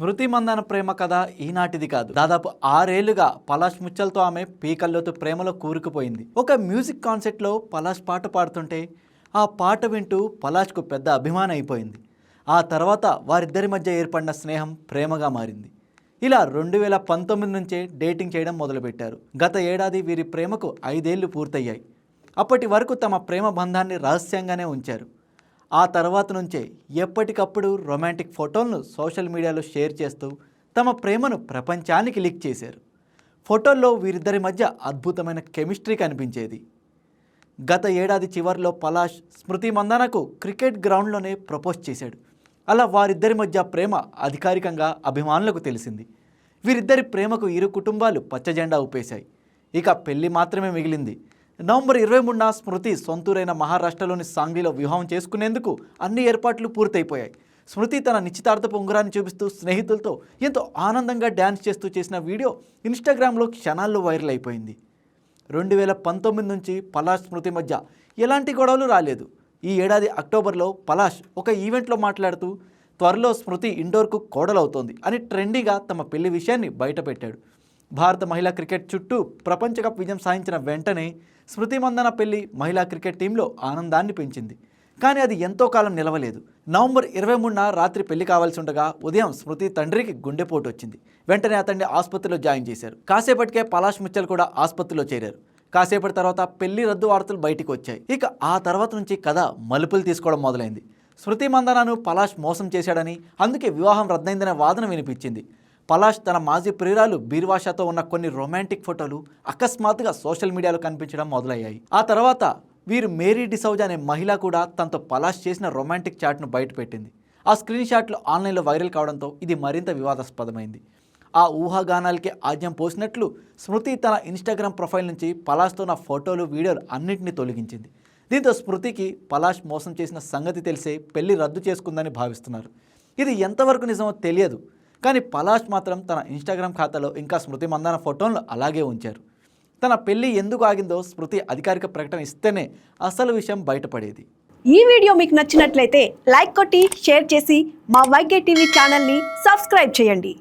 స్మృతి మందన ప్రేమ కథ ఈనాటిది కాదు. దాదాపు ఆరేళ్ళుగా పలాష్ ముచ్చలతో ఆమె పీకల్లోతో ప్రేమలో కూరుకుపోయింది. ఒక మ్యూజిక్ కాన్సెప్ట్లో పలాష్ పాట పాడుతుంటే ఆ పాట వింటూ పలాష్కు పెద్ద అభిమానం అయిపోయింది ఆ తర్వాత వారిద్దరి మధ్య ఏర్పడిన స్నేహం ప్రేమగా మారింది. ఇలా రెండు వేల పంతొమ్మిది నుంచే డేటింగ్ చేయడం మొదలుపెట్టారు. గత ఏడాది వీరి ప్రేమకు ఐదేళ్ళు పూర్తయ్యాయి. అప్పటి వరకు తమ ప్రేమ బంధాన్ని రహస్యంగానే ఉంచారు. ఆ తర్వాత నుంచే ఎప్పటికప్పుడు రొమాంటిక్ ఫోటోలను సోషల్ మీడియాలో షేర్ చేస్తూ తమ ప్రేమను ప్రపంచానికి లీక్ చేశారు. ఫోటోల్లో వీరిద్దరి మధ్య అద్భుతమైన కెమిస్ట్రీ కనిపించేది. గత ఏడాది చివరిలో పలాష్ స్మృతి మందానకు క్రికెట్ గ్రౌండ్లోనే ప్రపోజ్ చేశాడు. అలా వారిద్దరి మధ్య ప్రేమ అధికారికంగా అభిమానులకు తెలిసింది. వీరిద్దరి ప్రేమకు ఇరు కుటుంబాలు పచ్చజెండా ఊపేశాయి. ఇక పెళ్ళి మాత్రమే మిగిలింది. నవంబర్ ఇరవై మూడున స్మృతి సొంతూరైన మహారాష్ట్రలోని సాంగ్లీలో వివాహం చేసుకునేందుకు అన్ని ఏర్పాట్లు పూర్తయిపోయాయి. స్మృతి తన నిశ్చితార్థపు ఉంగరాన్ని చూపిస్తూ స్నేహితులతో ఎంతో ఆనందంగా డ్యాన్స్ చేస్తూ చేసిన వీడియో ఇన్స్టాగ్రామ్లో క్షణాల్లో వైరల్ అయిపోయింది. రెండు వేల పంతొమ్మిది నుంచి పలాష్ స్మృతి మధ్య ఎలాంటి గొడవలు రాలేదు. ఈ ఏడాది అక్టోబర్లో పలాష్ ఒక ఈవెంట్లో మాట్లాడుతూ త్వరలో స్మృతి ఇండోర్కు కోడలవుతోంది అని ట్రెండీగా తమ పెళ్ళి విషయాన్ని బయటపెట్టాడు. భారత మహిళా క్రికెట్ చుట్టూ ప్రపంచ కప్ విజయం సాధించిన వెంటనే స్మృతి మందన పెళ్ళి మహిళా క్రికెట్ టీంలో ఆనందాన్ని పెంచింది. కానీ అది ఎంతో కాలం నిలవలేదు. నవంబర్ ఇరవై మూడున రాత్రి పెళ్ళి కావాల్సి ఉండగా ఉదయం స్మృతి తండ్రికి గుండెపోటు వచ్చింది. వెంటనే అతన్ని ఆసుపత్రిలో జాయిన్ చేశారు. కాసేపటికే పలాష్ ముచ్చల్ కూడా ఆసుపత్రిలో చేరారు. కాసేపటి తర్వాత పెళ్ళి రద్దు వార్తలు బయటికి వచ్చాయి. ఇక ఆ తర్వాత నుంచి కథ మలుపులు తీసుకోవడం మొదలైంది. స్మృతి మందనను పలాష్ మోసం చేశాడని అందుకే వివాహం రద్దయిందనే వాదన వినిపించింది. పలాష్ తన మాజీ ప్రియురాలు బీర్వాషాతో ఉన్న కొన్ని రొమాంటిక్ ఫోటోలు అకస్మాత్తుగా సోషల్ మీడియాలో కనిపించడం మొదలయ్యాయి. ఆ తర్వాత వీరు మేరీ డిసౌజా అనే మహిళ కూడా తనతో పలాష్ చేసిన రొమాంటిక్ చాట్ను బయటపెట్టింది ఆ స్క్రీన్ షాట్లు ఆన్లైన్లో వైరల్ కావడంతో ఇది మరింత వివాదాస్పదమైంది. ఆ ఊహాగానాలకి ఆజ్యం పోసినట్లు స్మృతి తన ఇన్స్టాగ్రామ్ ప్రొఫైల్ నుంచి పలాష్తో ఉన్న ఫోటోలు వీడియోలు అన్నింటినీ తొలగించింది. దీంతో స్మృతికి పలాష్ మోసం చేసిన సంగతి తెలిసే పెళ్ళి రద్దు చేసుకుందని భావిస్తున్నారు. ఇది ఎంతవరకు నిజమో తెలియదు. కానీ పలాష్ మాత్రం తన ఇన్స్టాగ్రామ్ ఖాతాలో ఇంకా స్మృతి మందాన ఫోటోలను అలాగే ఉంచారు. తన పెళ్ళి ఎందుకు ఆగిందో స్మృతి అధికారిక ప్రకటన ఇస్తేనే అసలు విషయం బయటపడేది. ఈ వీడియో మీకు నచ్చినట్లయితే లైక్ కొట్టి షేర్ చేసి మా వైకే టీవీ ఛానల్ని సబ్స్క్రైబ్ చేయండి.